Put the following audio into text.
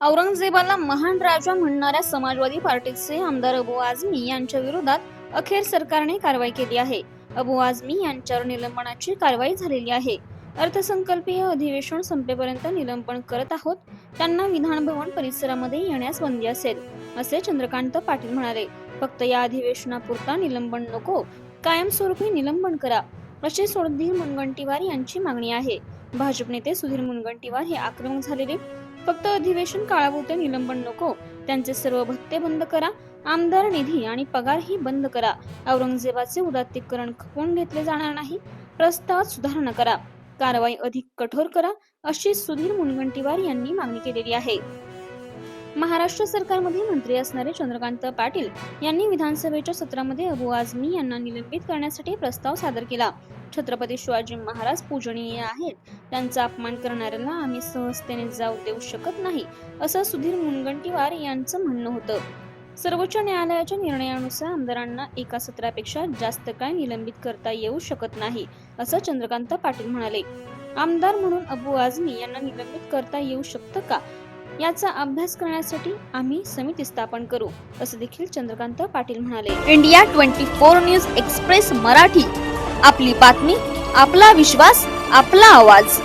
औरंगजेबाला महान राजा म्हणणाऱ्या समाजवादी पार्टीचे आमदार अबू आझमी यांच्या विरोधात अखेर सरकारने कारवाई केली आहे. अबू आझमी यांच्यावर निलंबनाची कारवाई झालेली आहे. अर्थसंकल्पीय अधिवेशन संपेपर्यंत निलंबन करत आहोत. त्यांना विधान भवन परिसरामध्ये येण्यास बंदी असेल असे चंद्रकांत पाटील म्हणाले. फक्त या अधिवेशनापुरता निलंबन नको कायमस्वरूपी निलंबन करा. अशी सुधीर मुनगंटीवार यांची मागणी आहे. भाजप नेते सुधीर मुनगंटीवार हे आक्रमक झालेले फक्त अधिवेशन काळापुरते निलंबन नको. त्यांचे सर्व भत्ते बंद करा. आमदार निधी आणि पगारही बंद करा. औरंगजेबाचे उदात्तीकरण खपवून घेतले जाणार नाही. प्रस्तावात सुधारणा करा. कारवाई अधिक कठोर करा अशी सुधीर मुनगंटीवार यांनी मागणी केलेली आहे. महाराष्ट्र सरकारमध्ये मंत्री असणारे चंद्रकांत पाटील यांनी विधानसभेच्या सत्रामध्ये अबू आझमी यांना निलंबित करण्यासाठी प्रस्ताव सादर केला. छत्रपती शिवाजी महाराज पूजनीय आहेत. त्यांचा अपमान करणाऱ्याला आम्ही सहजतेने जाऊ देऊ शकत नाही असं सुधीर मुनगंटीवार यांचं म्हणणं होतं. सर्वोच्च न्यायालयाच्या निर्णयानुसार आमदारांना एका सत्रापेक्षा जास्त काळ निलंबित करता येऊ शकत नाही असं चंद्रकांत पाटील म्हणाले. आमदार म्हणून अबू आझमी यांना निलंबित करता येऊ शकतं का? याचा अभ्यास करण्यासाठी आम्ही समिती स्थापन करू असं देखील चंद्रकांत पाटील म्हणाले. India twenty four news express Marathi. आपली बातमी आपला विश्वास आपला आवाज.